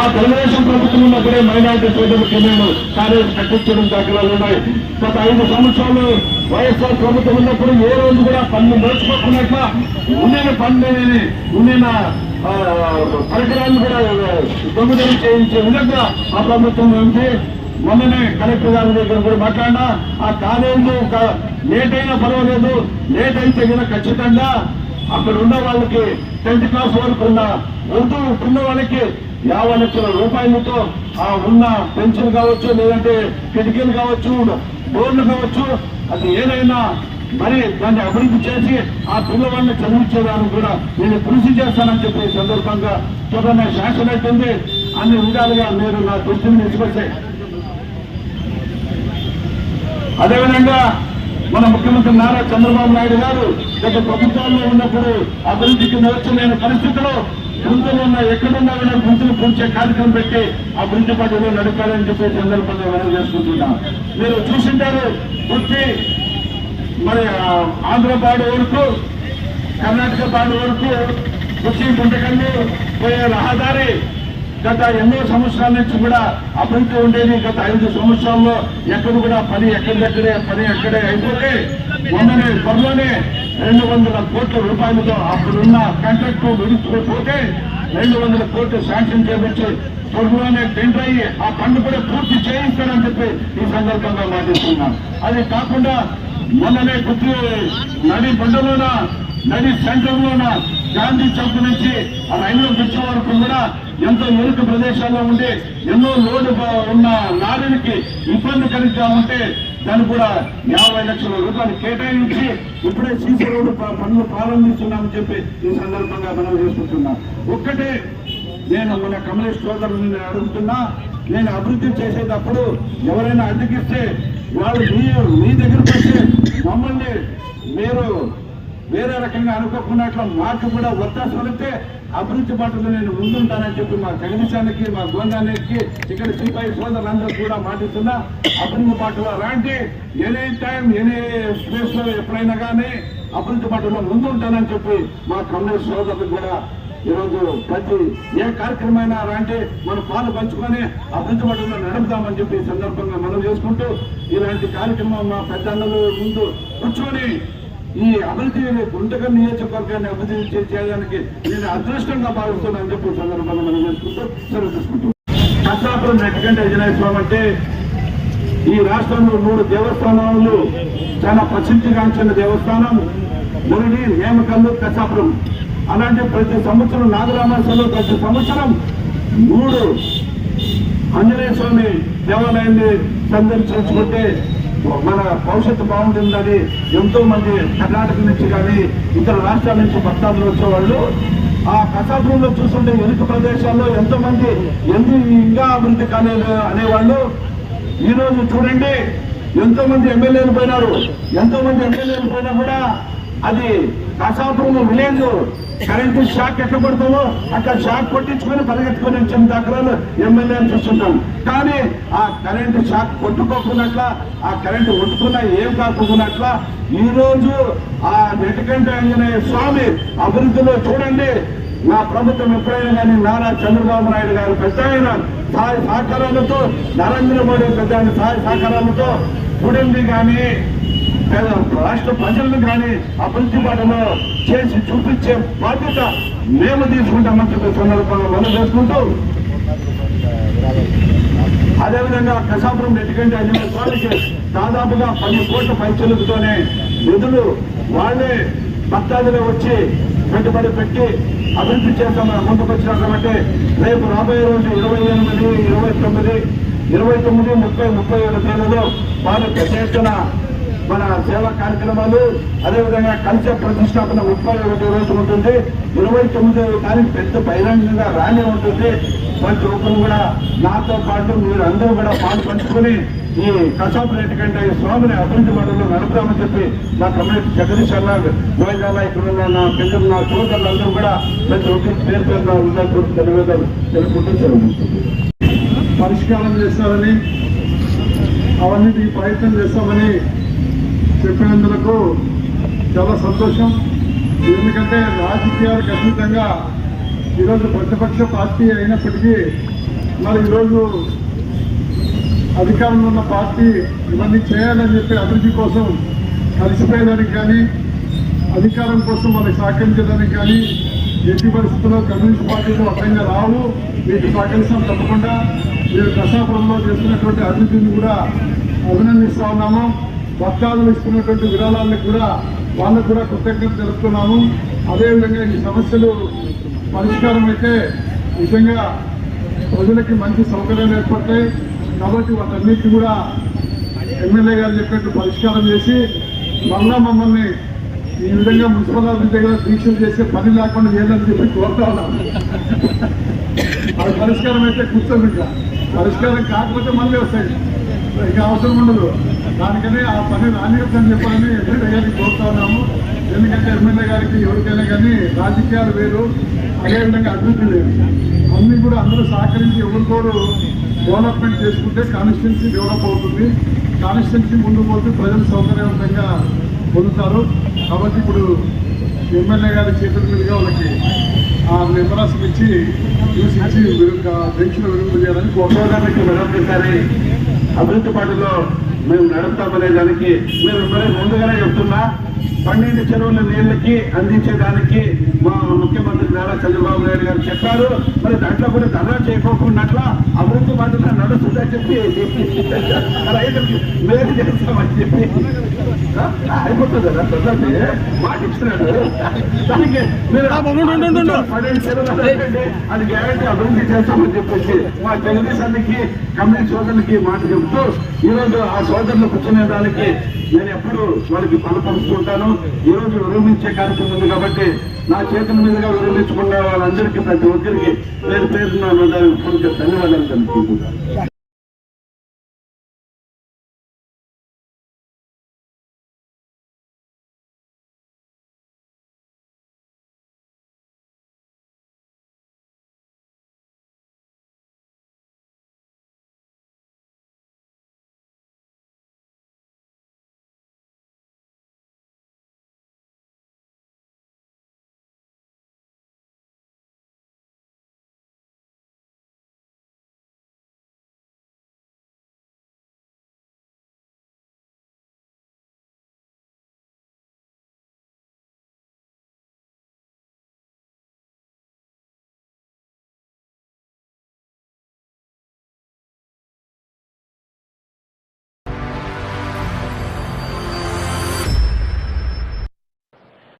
మా తెలుగుదేశం ప్రభుత్వం ఉన్నప్పుడే మైనార్టీ సోదరులు కింద కార్యాలు కట్టించడం దాఖలాలు ఉన్నాయి. గత ఐదు సంవత్సరాలు వైఎస్ఆర్ ప్రభుత్వం ఉన్నప్పుడు ఏ రోజు కూడా పన్ను మోసుకోకున్నట్ల ఉండిన పన్నుని ఉండిన పరికరాలు కూడా దొంగతనం చేయించే విధంగా ఆ ప్రభుత్వం ఉంది. మొన్ననే కలెక్టర్ గారి దగ్గర కూడా మాట్లాడినా ఆ కాలేజీ లేట్ అయినా పర్వాలేదు. లేట్ అయితే కదా ఖచ్చితంగా అక్కడ ఉన్న వాళ్ళకి టెన్త్ క్లాస్ వరకు ఉన్న ఉర్దూ ఉన్న వాళ్ళకి యాభై లక్షల రూపాయలతో ఆ ఉన్న పెన్షన్ కావచ్చు లేదంటే కిటికీలు కావచ్చు డోర్లు కావచ్చు అది ఏదైనా మరి దాన్ని అభివృద్ధి చేసి ఆ పిల్లవాడిని చదివించేదానికి కూడా నేను కృషి చేస్తానని చెప్పి సందర్భంగా చూడండి శాసన అవుతుంది అన్ని విధాలుగా మీరు నా దృష్టిని తీసుకొచ్చాయి అదేవిధంగా మన ముఖ్యమంత్రి నారా చంద్రబాబు నాయుడు గారు గత ప్రభుత్వాల్లో ఉన్నప్పుడు అభివృద్ధికి నిలచలేని పరిస్థితిలో గుంతలు ఉన్న ఎక్కడున్నా కూడా గుంతలు పూర్చే కార్యక్రమం పెట్టి అభివృద్ధి పట్టులో నడపాలని చెప్పి సందర్భంగా మనం చేసుకుంటున్నాం. మీరు చూసింటారు పుట్టి మరి ఆంధ్ర బాడు వరకు కర్ణాటక బాడు వరకు పుట్టి గుంటకల్లు పోయే రహదారి గత ఎన్నో సంవత్సరాల నుంచి కూడా అభివృద్ధి ఉండేది. గత ఐదు సంవత్సరాల్లో ఎక్కడ కూడా పని ఎక్కడిదక్కడే పని ఎక్కడే అయిపోతే మొన్ననే త్వరలోనే రెండు వందల కోట్ల రూపాయలతో అప్పుడున్న కాంట్రాక్ట్ విడిచిపోతే రెండు వందల కోట్లు శాంక్షన్ చేపించి త్వరలోనే టెండర్ అయ్యి ఆ పన్ను కూడా పూర్తి చేయిస్తారని చెప్పి ఈ సందర్భంగా మాటిస్తున్నాం అది కాకుండా మొన్ననే గుర్తు నడి బండలోన నది సెంటర్లో ఉన్న గాంధీ చౌక్ నుంచి ఆ రైల్లో బ్రిడ్జ్ వరకు కూడా ఎంతో ఇరుకు ప్రదేశాల్లో ఉండి ఎన్నో లోడు ఉన్న నాలుగుకి ఇబ్బంది కలిగిగా ఉంటే దాన్ని కూడా యాభై లక్షల రూపాయలు కేటాయించి ఇప్పుడే సీసీ రోడ్డు ప- పనులు ప్రారంభిస్తున్నామని చెప్పి ఈ సందర్భంగా మనం చేసుకుంటున్నాం. ఒక్కటే నేను మన కమ్యూనిస్ట్ సోదరులను నేను అడుగుతున్నా నేను అభివృద్ధి చేసేటప్పుడు ఎవరైనా అడ్డగిస్తే వాళ్ళు మీ మీ దగ్గరకు వచ్చి మమ్మల్ని మీరు వేరే రకంగా అనుకోకున్నట్లు మాకు కూడా ఒత్తాసు కలిగితే అభివృద్ధి బాటలో నేను ముందుంటానని చెప్పి మా జగదీశానికి మా గోందానికి ఇక్కడ సిపాయి సోదరులందరూ కూడా మాటిస్తున్నా. అభివృద్ధి పాటలో రాంటి ఎనీ టైం ఎనీ స్పేస్లో ఎప్పుడైనా కానీ అభివృద్ధి బాటలో ముందుంటానని చెప్పి మా కమ్యూనిస్ట్ సోదరులు కూడా ఈరోజు ప్రతి ఏ కార్యక్రమైనా రాంటి మనం పాలు పంచుకొని అభివృద్ధి పట్టులో నడుపుతామని చెప్పి ఈ సందర్భంగా మనం చేసుకుంటూ ఇలాంటి కార్యక్రమం మా పెద్దన్నలు ముందు కూర్చొని ఈ అభివృద్ధి గుంటకల్ నియోజకవర్గాన్ని అభివృద్ధి చేయడానికి నేను అదృష్టంగా భావిస్తున్నానని చెప్పి సందర్భంగా మనం చేసుకుంటూ సెలవు తీసుకుంటాం కసాపురం నెట్టికంటే విజయనాయ స్వామి అంటే ఈ రాష్ట్రంలో మూడు దేవస్థానాలు చాలా ప్రసిద్ధిగాంచిన దేవస్థానం మురళి నేమకల్లు కసాపురం అలాంటి ప్రతి సంవత్సరం నాగరామాసంలో ప్రతి సంవత్సరం మూడు ఆంజనేయ స్వామి దేవాలయాన్ని సందర్శించుకుంటే మన భవిష్యత్తు బాగుంటుందని ఎంతో మంది కర్ణాటక నుంచి కానీ ఇతర రాష్ట్రాల నుంచి భక్తాదులు వచ్చేవాళ్ళు. ఆ కసాపురంలో చూస్తుంటే వెనుక ప్రదేశాల్లో ఎంతో మంది ఎందు ఇంకా అభివృద్ధి కాలేదు అనేవాళ్ళు. ఈరోజు చూడండి ఎంతో మంది ఎమ్మెల్యేలు పోయినారు. ఎంతో మంది ఎమ్మెల్యేలు పోయినా కూడా అది కసాపురం విలేజ్ కరెంటు షాక్ ఎట్లా కొడతామో అక్కడ షాక్ కొట్టించుకొని పరిగెత్తుకొని వచ్చిన దాఖలాలు ఎమ్మెల్యేని చూస్తున్నాం కానీ ఆ కరెంటు షాక్ కొట్టుకోకున్నట్ల ఆ కరెంటు కొట్టుకున్నా ఏం కాకున్నట్ల ఈరోజు ఆ నెటికంట ఆంజనేయ స్వామి అభివృద్ధిలో చూడండి. నా ప్రభుత్వం ఎప్పుడైనా కానీ నారా చంద్రబాబు నాయుడు గారు పెద్ద ఆయన సహాయ సహకారాలతో నరేంద్ర మోడీ పెద్ద ఆయన సహాయ సహకారాలతో చూడండి కానీ రాష్ట్ర ప్రజలను కానీ అభివృద్ధి బాటలో చేసి చూపించే బాధ్యత మేము తీసుకుంటామని చెప్పే సందర్భంగా మనం చేసుకుంటూ అదేవిధంగా కసాపురం రెడ్డికంటే అన్ని వాళ్ళకి దాదాపుగా పది కోట్ల పైచలుతోనే నిధులు వాళ్ళే భక్తాదులు వచ్చి పెట్టుబడి పెట్టి అభివృద్ధి చేస్తామని ముందుకొచ్చినా కాబట్టి రేపు రాబోయే రోజు ఇరవై ఎనిమిది ఇరవై తొమ్మిది ఇరవై తొమ్మిది ముప్పై ముప్పై ఏడు తేదీలో వాళ్ళు పెద్ద ఎత్తున మన సేవా కార్యక్రమాలు అదేవిధంగా కల్చర్ ప్రతిష్టాపన ముప్పై ఒకటి రోజు ఉంటుంది. ఇరవై తొమ్మిదో తారీఖు పెద్ద బహిరంగంగా ర్యాలీ ఉంటుంది. ప్రతి ఒక్కరు కూడా నాతో పాటు మీరు అందరూ కూడా పాలు పంచుకొని ఈ కసాపు రేటు కంటే స్వామిని అభివృద్ధి మండలిలో నడుపుతామని చెప్పి నా కమ్యూనిటీ జగదీష్ అన్న గోవిందాల ఇక్కడ ఉన్న నా పెద్ద నా సోదరులందరూ కూడా ప్రతి ఒక్కరికి పేరు పేరు నా తెలియదు తెలుపుకుంటూ జరుగుతుంది పరిష్కారం చేస్తారని అవన్నీ ప్రయత్నం చేస్తామని చెప్పినందుకు చాలా సంతోషం. ఎందుకంటే రాజకీయాలకు అతీతంగా ఈరోజు ప్రతిపక్ష పార్టీ అయినప్పటికీ మరి ఈరోజు అధికారంలో ఉన్న పార్టీ ఇవన్నీ చేయాలని చెప్పి అభివృద్ధి కోసం కలిసిపోయేదానికి కానీ అధికారం కోసం వాళ్ళకి సహకరించడానికి కానీ ఎట్టి పరిస్థితుల్లో కమ్యూనిస్ట్ పార్టీలు అర్థంగా రావు. మీకు సహకరిస్తాం తప్పకుండా. మీరు కసాపురంలో చేస్తున్నటువంటి అభివృద్ధిని కూడా అభినందిస్తా ఉన్నాము. భక్తాదులు ఇస్తున్నటువంటి విరాళాలను కూడా వాళ్ళకు కూడా కృతజ్ఞత తెలుపుతున్నాము. అదేవిధంగా ఈ సమస్యలు పరిష్కారం అయితే నిజంగా ప్రజలకి మంచి సౌకర్యాలు ఏర్పడతాయి. కాబట్టి వాటన్నిటి కూడా ఎమ్మెల్యే గారు చెప్పినట్టు పరిష్కారం చేసి మళ్ళా మమ్మల్ని ఈ విధంగా మున్సిపల్ ఆఫీస్ దగ్గర దీక్షలు చేసే పని లేకుండా చేయాలని చెప్పి కోరుతా ఉన్నాం. అది పరిష్కారం అయితే కూర్చోండి ఇంకా పరిష్కారం కాకపోతే మళ్ళీ వస్తాయి. ఇంకా అవసరం ఉండదు. దానికనే ఆ పని రానియొద్దని చెప్పాలని ఎమ్మెల్యే గారికి కోరుతా ఉన్నాము. ఎందుకంటే ఎమ్మెల్యే గారికి ఎవరికైనా కానీ రాజకీయాలు వేరు అదేవిధంగా అభివృద్ధి లేదు. అన్ని కూడా అందరూ సహకరించి ఎవరికోరు డెవలప్మెంట్ చేసుకుంటే కాన్స్టిట్యున్సీ డెవలప్ అవుతుంది. కాన్స్టిట్యున్సీ ముందు పోతే ప్రజలు సౌకర్యవంతంగా పొందుతారు. కాబట్టి ఇప్పుడు ఎమ్మెల్యే గారి చేతుల మీదుగా వాళ్ళకి ఆ మెంబరాస్కి ఇచ్చి చూసి ఇచ్చి పెన్షన్ బెంచ్లో చేయాలని కోరుకోవడానికి సోదరులకి మరొకసారి అభివృద్ధి పనులు మేము నడుపుతామనే దానికి మీరు మరి ముందుగానే చెప్తున్నా. పన్నెండు చెరువుల నీళ్ళకి అందించేదానికి మా ముఖ్యమంత్రి నారా చంద్రబాబు నాయుడు గారు చెప్పారు. మరి దాంట్లో కూడా ధర చేయకోకున్నట్ల అభివృద్ధి పాటలో నడుస్తుందని చెప్పి రైతులకి మేలు చేస్తామని చెప్పి. అయిపోతుంది తొందరగా మాట ఇచ్చినాడు. దానికి మీరు పన్నెండు చెరువులు. అది గ్యారంటీ అభివృద్ధి చేస్తామని చెప్పేసి మా తెలుగుదేశానికి కమ్యూనిస్ట్ సోదరులకి మాట చెబుతూ ఈ రోజు ఆ సోదరులు కూర్చునే దానికి నేను ఎప్పుడు వాళ్ళకి పలపరుస్తుంటాను ఈ రోజు విరమించే కార్యక్రమం ఉంది కాబట్టి నా చేతుల మీదుగా విరమించుకున్న వాళ్ళందరికీ ప్రతి ఒక్కరికి పేరు పేరు నా ధన్యవాదాలు తెలుపుకుంటున్నాను.